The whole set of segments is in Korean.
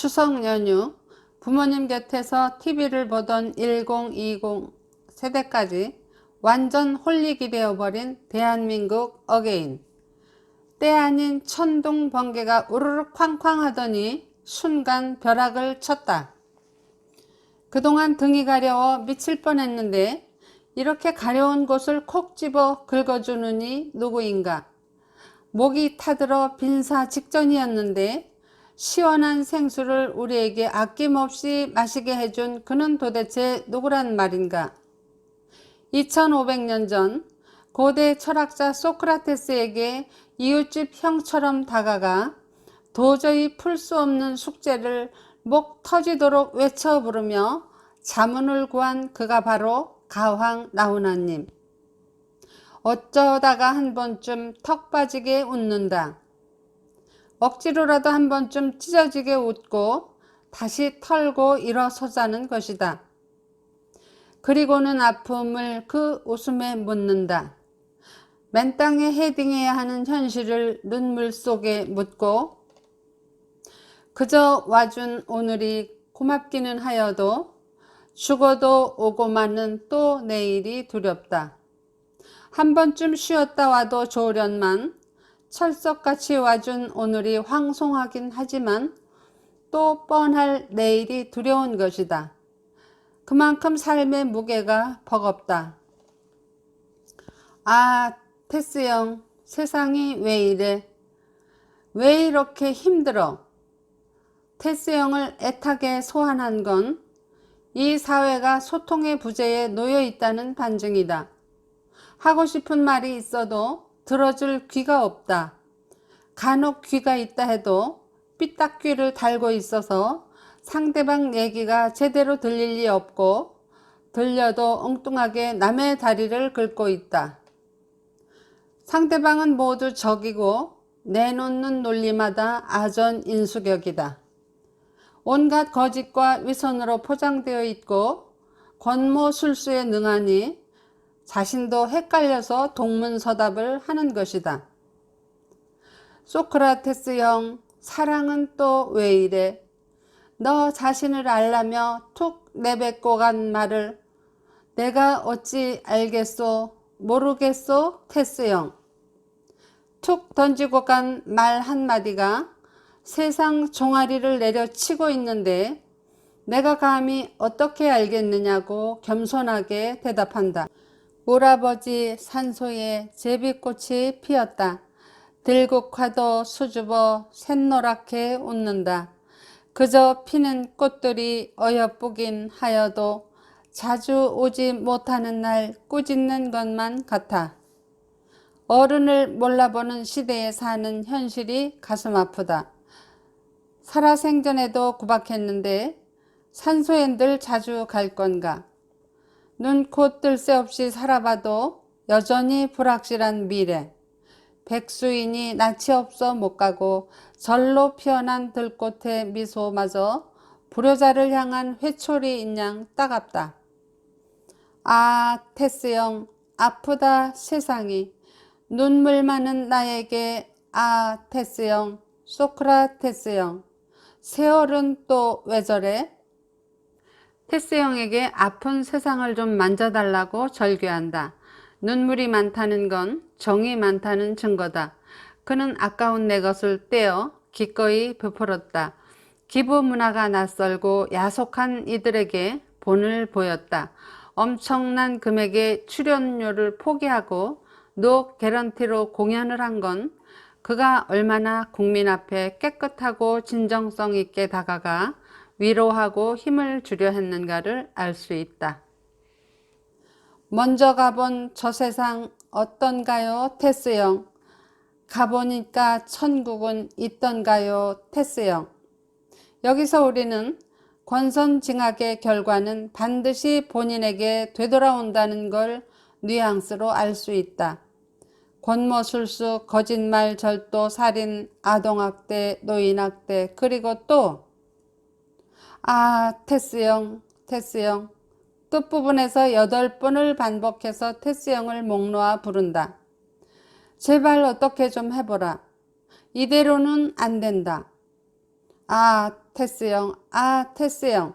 추석 연휴 부모님 곁에서 TV를 보던 1020 세대까지 완전 홀릭이 되어버린 대한민국 어게인. 때 아닌 천둥 번개가 우르르 쾅쾅 하더니 순간 벼락을 쳤다. 그동안 등이 가려워 미칠 뻔했는데 이렇게 가려운 곳을 콕 집어 긁어주느니 누구인가. 목이 타들어 빈사 직전이었는데 시원한 생수를 우리에게 아낌없이 마시게 해준 그는 도대체 누구란 말인가? 2500년 전 고대 철학자 소크라테스에게 이웃집 형처럼 다가가 도저히 풀 수 없는 숙제를 목 터지도록 외쳐 부르며 자문을 구한 그가 바로 가황 나훈아님. 어쩌다가 한 번쯤 턱 빠지게 웃는다. 억지로라도 한 번쯤 찢어지게 웃고 다시 털고 일어서자는 것이다. 그리고는 아픔을 그 웃음에 묻는다. 맨땅에 헤딩해야 하는 현실을 눈물 속에 묻고 그저 와준 오늘이 고맙기는 하여도 죽어도 오고 마는 또 내일이 두렵다. 한 번쯤 쉬었다 와도 좋으련만 철석같이 와준 오늘이 황송하긴 하지만 또 뻔할 내일이 두려운 것이다. 그만큼 삶의 무게가 버겁다. 아, 테스 형, 세상이 왜 이래? 왜 이렇게 힘들어? 테스 형을 애타게 소환한 건 이 사회가 소통의 부재에 놓여 있다는 반증이다. 하고 싶은 말이 있어도 들어줄 귀가 없다. 간혹 귀가 있다 해도 삐딱귀를 달고 있어서 상대방 얘기가 제대로 들릴 리 없고 들려도 엉뚱하게 남의 다리를 긁고 있다. 상대방은 모두 적이고 내놓는 논리마다 아전 인수격이다. 온갖 거짓과 위선으로 포장되어 있고 권모 술수에 능하니 자신도 헷갈려서 동문서답을 하는 것이다. 소크라테스 형, 사랑은 또 왜 이래? 너 자신을 알라며 툭 내뱉고 간 말을 내가 어찌 알겠소, 모르겠소, 테스 형. 툭 던지고 간 말 한마디가 세상 종아리를 내려치고 있는데 내가 감히 어떻게 알겠느냐고 겸손하게 대답한다. 울아버지 산소에 제비꽃이 피었다. 들국화도 수줍어 샛노랗게 웃는다. 그저 피는 꽃들이 어여쁘긴 하여도 자주 오지 못하는 날 꾸짖는 것만 같아. 어른을 몰라보는 시대에 사는 현실이 가슴 아프다. 살아생전에도 구박했는데 산소엔 늘 자주 갈 건가. 눈 코 뜰 새 없이 살아봐도 여전히 불확실한 미래. 백수인이 낯이 없어 못 가고 절로 피어난 들꽃의 미소마저 불효자를 향한 회초리인 양 따갑다. 아, 테스 형, 아프다 세상이. 눈물 많은 나에게 아, 테스 형, 소크라테스 형. 세월은 또 왜 저래? 테스 형에게 아픈 세상을 좀 만져달라고 절규한다. 눈물이 많다는 건 정이 많다는 증거다. 그는 아까운 내 것을 떼어 기꺼이 베풀었다. 기부 문화가 낯설고 야속한 이들에게 본을 보였다. 엄청난 금액의 출연료를 포기하고 노 개런티로 공연을 한 건 그가 얼마나 국민 앞에 깨끗하고 진정성 있게 다가가 위로하고 힘을 주려 했는가를 알 수 있다. 먼저 가본 저 세상 어떤가요, 테스 형? 가보니까 천국은 있던가요, 테스 형? 여기서 우리는 권선징악의 결과는 반드시 본인에게 되돌아온다는 걸 뉘앙스로 알 수 있다. 권모술수, 거짓말, 절도, 살인, 아동학대, 노인학대, 그리고 또, 아, 테스 형, 테스 형. 끝부분에서 여덟 번을 반복해서 테스 형을 목 놓아 부른다. 제발 어떻게 좀 해보라. 이대로는 안 된다. 아, 테스형, 아, 테스형.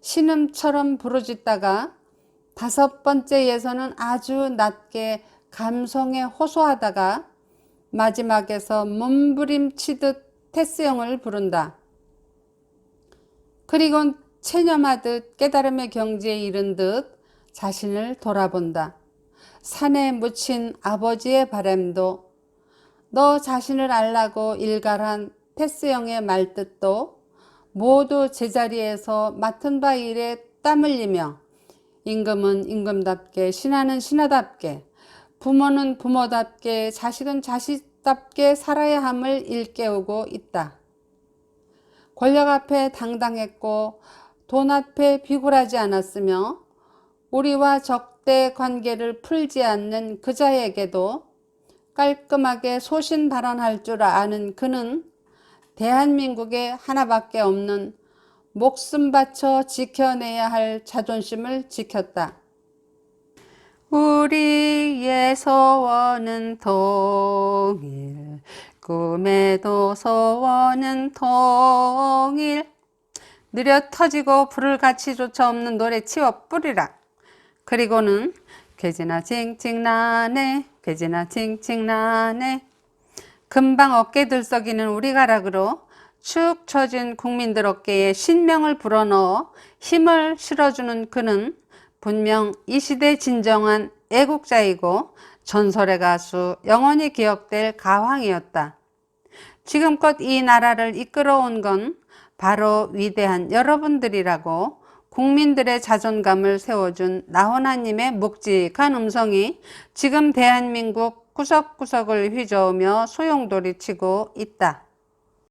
신음처럼 부르짖다가 다섯 번째에서는 아주 낮게 감성에 호소하다가 마지막에서 몸부림치듯 테스형을 부른다. 그리곤 체념하듯 깨달음의 경지에 이른 듯 자신을 돌아본다. 산에 묻힌 아버지의 바램도 너 자신을 알라고 일갈한 테스형의 말뜻도 모두 제자리에서 맡은 바 일에 땀 흘리며 임금은 임금답게 신하는 신하답게 부모는 부모답게 자식은 자식답게 살아야 함을 일깨우고 있다. 권력 앞에 당당했고 돈 앞에 비굴하지 않았으며 우리와 적대 관계를 풀지 않는 그자에게도 깔끔하게 소신 발언할 줄 아는 그는 대한민국에 하나밖에 없는 목숨 바쳐 지켜내야 할 자존심을 지켰다. 우리의 소원은 통일, 꿈에도 소원은 통일. 느려 터지고 불을 같이조차 없는 노래 치워 뿌리라. 그리고는 괴지나 칭칭나네, 괴지나 칭칭나네. 금방 어깨 들썩이는 우리 가락으로 축 처진 국민들 어깨에 신명을 불어넣어 힘을 실어주는 그는 분명 이 시대 진정한 애국자이고 전설의 가수 영원히 기억될 가왕이었다. 지금껏 이 나라를 이끌어온 건 바로 위대한 여러분들이라고 국민들의 자존감을 세워준 나훈아님의 묵직한 음성이 지금 대한민국 구석구석을 휘저으며 소용돌이 치고 있다.